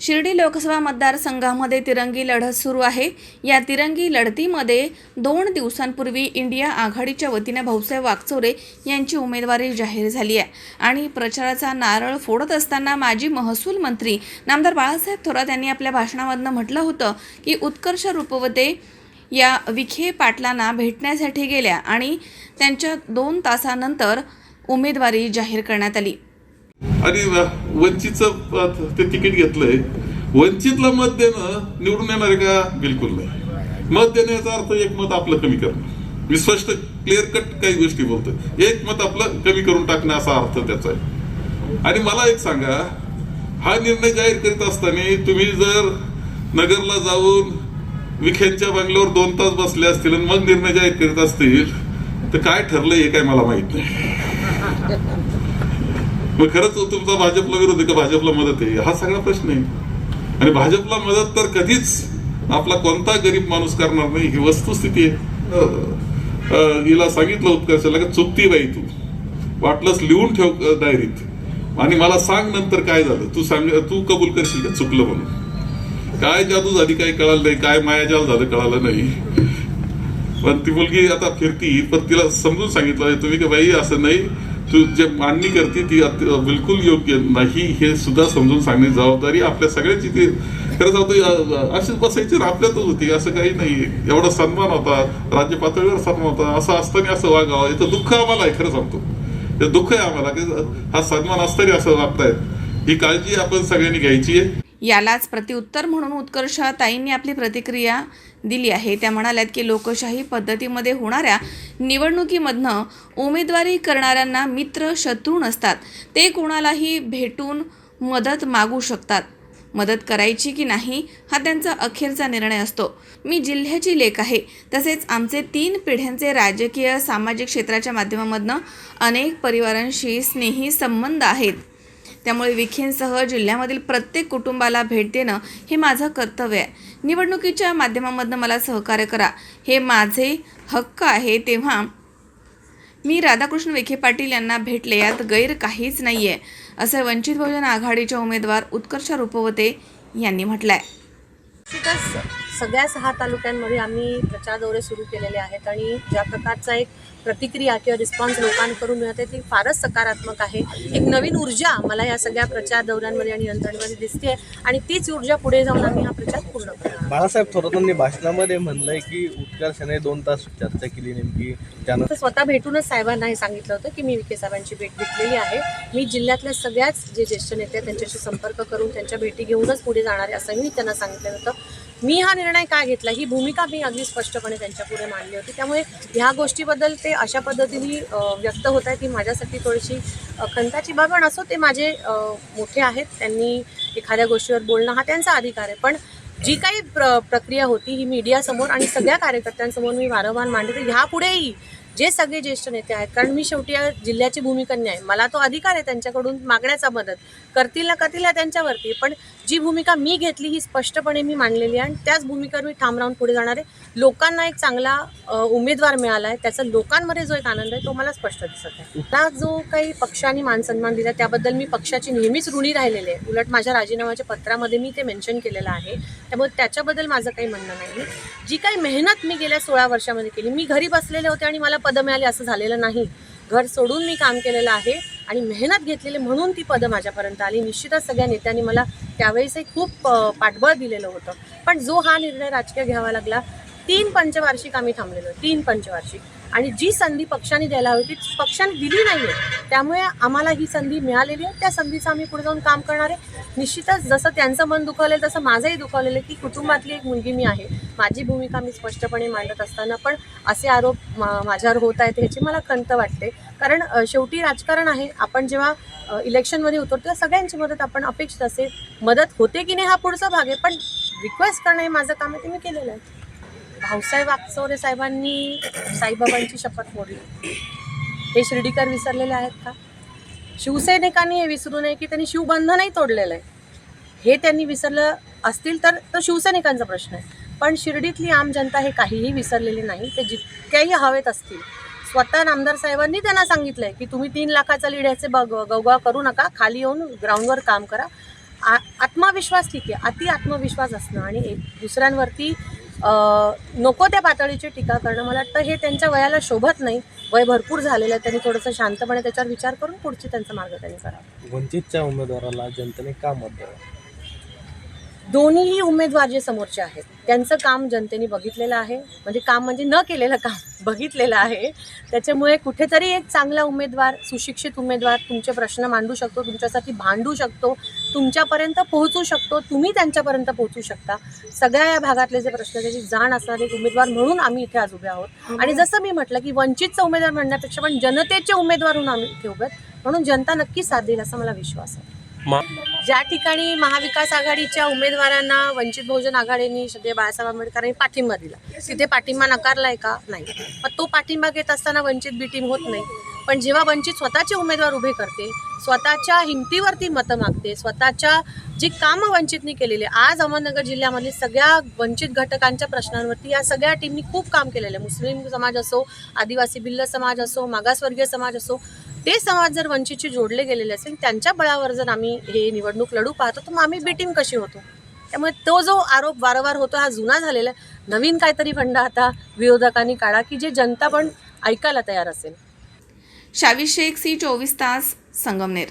शिर्डी लोकसभा मतदारसंघामध्ये तिरंगी लढत सुरू आहे. या तिरंगी लढतीमध्ये दोन दिवसांपूर्वी इंडिया आघाडीच्या वतीने भाऊसाहेब वागचोरे यांची उमेदवारी जाहीर झाली आहे. आणि प्रचाराचा नारळ फोडत असताना माजी महसूल मंत्री नामदार बाळासाहेब थोरात यांनी आपल्या भाषणामधनं म्हटलं होतं की उत्कर्ष रूपवते या विखे पाटलांना भेटण्यासाठी गेल्या आणि त्यांच्या दोन तासानंतर उमेदवारी जाहीर करण्यात आली. आणि वंचितचं ते तिकीट घेतलंय. वंचितला मत देणं निवडून येणार आहे का? बिलकुल नाही. मत देण्याचा अर्थ एक मत आपलं कमी करणं. मी स्पष्ट क्लिअर कट काही गोष्टी बोलतोय. एक मत आपलं कमी करून टाकणं असा अर्थ त्याचा आहे. आणि मला एक सांगा हा निर्णय जाहीर करीत असताना तुम्ही जर नगरला जाऊन विखेंच्या बंगल्यावर दोन तास बसले असतील आणि मग निर्णय जाहीर करीत असतील तर काय ठरलंय हे काय मला माहीत नाही. मग खरंच तुमचा भाजपला विरोध आहे का भाजपला मदत आहे? हा सगळा प्रश्न आहे. आणि भाजपला मदत तर कधीच आपला कोणता गरीब माणूस करणार नाही ही वस्तुस्थिती आहे. हिला सांगितलं उत्कर्षाला का चुकती बाई तू. वाटलंच लिहून ठेव डायरीत. आणि मला सांग नंतर काय झालं. तू सांग तू कबूल करशील का चुकलं म्हणून? काय जादू झाली काय कळालं नाही काय मायाजाल झालं कळालं नाही. पण ती मुलगी आता फिरती पण तिला समजून सांगितलं तुम्ही की बाई असं नाही. जे मांडणी करते ती बिलकुल योग्य नाही हे सुद्धा समजून सांगण्याची जबाबदारी आपल्या सगळ्याची ती खरं जाऊ अशीच बसायची आपल्यातच होती असं काही नाही. एवढा सन्मान होता राज्य पातळीवर सन्मान होता असं असताना असं वागावं याचं दुःख आम्हाला आहे खरं सांगतो. हे दुःख आहे आम्हाला की हा सन्मान असताना असं वागतायत. ही काळजी आपण सगळ्यांनी घ्यायची आहे. यालाच प्रतिउत्तर म्हणून उत्कर्षताईंनी आपली प्रतिक्रिया दिली आहे. त्या म्हणाल्यात की लोकशाही पद्धतीमध्ये होणाऱ्या निवडणुकीमधनं उमेदवारी करणाऱ्यांना मित्र शत्रू नसतात. ते कोणालाही भेटून मदत मागू शकतात. मदत करायची की नाही हा त्यांचा अखेरचा निर्णय असतो. मी जिल्ह्याची लेख आहे. तसेच आमचे तीन पिढ्यांचे राजकीय सामाजिक क्षेत्राच्या माध्यमामधनं अनेक परिवारांशी स्नेही संबंध आहेत. त्यामुळे विखेंसह जिल्ह्यामधील प्रत्येक कुटुंबाला भेट देणं हे माझं कर्तव्य आहे. निवडणुकीच्या माध्यमामधनं मला सहकार्य करा. हे माझे हक्क आहे तेव्हा मी राधाकृष्ण विखे पाटील यांना भेटले यात गैर काहीच नाही आहे असं वंचित बहुजन आघाडीच्या उमेदवार उत्कर्ष रूपवते यांनी म्हटलं आहे निश्चितच सगळ्या सहा तालुक्यांमध्ये आम्ही प्रचार दौरे सुरू केलेले आहेत आणि ज्या प्रकारचा एक प्रतिक्रिया किंवा रिस्पॉन्स लोकांकडून मिळते ती फारच सकारात्मक आहे. एक नवीन ऊर्जा मला या सगळ्या प्रचार दौऱ्यांमध्ये आणि यंत्रणेमध्ये दिसते आणि तीच ऊर्जा पुढे जाऊन आम्ही हा प्रचार पूर्ण करणार बाळासाहेब थोरातांनी भाषणामध्ये म्हणलंय की उत्कर्षाने दोन तास चर्चा केली नेमकी. त्यानं तर स्वतः भेटूनच साहेबांना हे सांगितलं होतं की मी विखे साहेबांची भेट घेतलेली आहे. मी जिल्ह्यातल्या सगळ्याच जे ज्येष्ठ नेते त्यांच्याशी संपर्क करून त्यांच्या भेटी घेऊनच पुढे जाणार आहे असंही मी त्यांना सांगितलं होतं. मी हा निर्णय काय घेतला? ही भूमिका मी अगदी स्पष्टपणे त्यांच्या पुढे मांडली होती. त्यामुळे ह्या गोष्टीबद्दल ते अशा पद्धतीने व्यक्त होत आहे ती माझ्यासाठी थोडीशी खंताची बाब पण असो ते माझे मोठे आहेत. त्यांनी एखाद्या गोष्टीवर बोलणं हा त्यांचा अधिकार आहे. पण जी काही प्र प्रक्रिया होती ही मीडियासमोर आणि सगळ्या कार्यकर्त्यांसमोर मी वारंवार मांडली तर ह्यापुढेही जे सगळे ज्येष्ठ नेते आहेत कारण मी शेवटी या जिल्ह्याची भूमिकन्या आहे. मला तो अधिकार आहे त्यांच्याकडून मागण्याचा मदत. करतील ना करतील त्यांच्यावरती. पण जी भूमिका मी घेतली ही स्पष्टपणे मी मांडलेली आहे आणि त्याच भूमिकेवर मी ठाम राहून पुढे जाणार आहे. लोकांना एक चांगला उमेदवार मिळाला आहे त्याचा लोकांमध्ये जो एक आनंद आहे तो मला स्पष्ट दिसत आहे. मला जो काही पक्षाने मानसन्मान दिला त्याबद्दल मी पक्षाची नेहमीच ऋणी राहिलेले आहे. उलट माझ्या राजीनाम्याच्या पत्रामध्ये मी ते मेन्शन केलेलं आहे. त्यामुळे त्याच्याबद्दल माझं काही म्हणणं नाही. जी काही मेहनत मी गेल्या सोळा वर्षामध्ये केली मी घरी बसलेले होते आणि मला पदं मिळाली असं झालेलं नाही. घर सोडून मी काम केलेलं आहे आणि मेहनत घेतलेली म्हणून ती पदं माझ्यापर्यंत आली. निश्चितच सगळ्या नेत्यांनी मला त्यावेळेसही खूप पाठबळ दिलेलं होतं. पण जो हा निर्णय राजकीय घ्यावा लागला तीन पंचवार्षिक आम्ही थांबलेलो. तीन पंचवार्षिक. आणि जी संधी पक्षाने द्यायला हवी ती पक्षाने दिली नाही आहे त्यामुळे आम्हाला ही संधी मिळालेली आहे. त्या संधीचं आम्ही पुढे जाऊन काम करणार आहे. निश्चितच जसं त्यांचं मन दुखावलेलं तसं माझंही दुखावलेलं आहे की कुटुंबातली एक मुलगी मी आहे. माझी भूमिका मी स्पष्टपणे मांडत असताना पण असे आरोप मा माझ्यावर होत आहेत ह्याची मला खंत वाटते. कारण शेवटी राजकारण आहे. आपण जेव्हा इलेक्शनमध्ये उतरतो तेव्हा सगळ्यांची मदत आपण अपेक्षित असेल. मदत होते की नाही हा पुढचा भाग आहे पण रिक्वेस्ट करणं हे माझं काम आहे ते मी केलेलं आहे. भाऊसाहेब आगचौरे साहेबांनी साईबाबांची शपथ मोडली. हे शिर्डीकर विसरलेले आहेत का? शिवसैनिकांनी हे विसरू नये की त्यांनी शिवबंधनही तोडलेलं आहे. हे त्यांनी विसरलं असतील तर तो शिवसैनिकांचा प्रश्न आहे. पण शिर्डीतली आम जनता हे काहीही विसरलेली नाही. ते जितक्याही हवेत असतील. स्वतः नामदार साहेबांनी त्यांना सांगितलंय की तुम्ही तीन लाखाचा लिढ्याचे बग गवगवा करू नका. खाली येऊन ग्राउंडवर काम करा. आ आत्मविश्वास ठीक आहे. अति आत्मविश्वास असणं आणि एक दुसऱ्यांवरती नको त्या पातळीची टीका करणं. मला वाटतं हे त्यांच्या वयाला शोभत नाही. वय भरपूर झालेलं आहे त्यांनी थोडंसं शांतपणे त्याच्यावर विचार करून पुढची त्यांचा मार्ग त्यांनी करावा वंचितच्या उमेदवाराला जनतेने का मत द्यावं? दोन्हीही उमेदवार जे समोरचे आहेत. त्यांचं काम जनतेने बघितलेलं आहे. म्हणजे काम म्हणजे न केलेलं काम बघितलेलं आहे. त्याच्यामुळे कुठेतरी एक चांगला उमेदवार सुशिक्षित उमेदवार तुमचे प्रश्न मांडू शकतो तुमच्यासाठी भांडू शकतो तुमच्यापर्यंत पोहोचू शकतो तुम्ही त्यांच्यापर्यंत पोहोचू शकता. सगळ्या या भागातले जे प्रश्न त्याची जाण असणारे एक उमेदवार म्हणून आम्ही इथे आज उभे आहोत. आणि जसं मी म्हटलं की वंचितचा उमेदवार म्हणण्यापेक्षा पण जनतेचे उमेदवार म्हणून आम्ही इथे उभे आहोत. म्हणून जनता नक्की साथ देईल असा मला विश्वास आहे. ज्या ठिकाणी महाविकास आघाडीच्या उमेदवारांना वंचित बहुजन आघाडीने श्रद्धेय बाळासाहेब आंबेडकरांनी पाठिंबा दिला. तिथे पाठिंबा नकारलाय का? नाही. पण तो पाठिंबा घेत असताना वंचित बी टीम होत नाही. पण जेव्हा वंचित स्वतःचे उमेदवार उभे करते स्वतःच्या हिमतीवरती मतं मागते स्वतःच्या जी कामं वंचितनी केलेली आहे. आज अहमदनगर जिल्ह्यामध्ये सगळ्या वंचित घटकांच्या प्रश्नांवरती या सगळ्या टीमनी खूप काम केलेलं आहे. मुस्लिम समाज असो आदिवासी भिल्ल समाज असो मागासवर्गीय समाज असो ते समाज जर वंचितशी जोडले गेलेले असेल त्यांच्या बळावर जर आम्ही हे निवडणूक लढू पाहतो तर मग आम्ही बी कशी होतो? त्यामुळे तो जो आरोप वारंवार होतो हा जुना झालेला आहे. नवीन काहीतरी फंड आता विरोधकांनी काढा की जे जनता पण ऐकायला तयार असेल. शावी शेख सी चोवीस तास संगमनेर.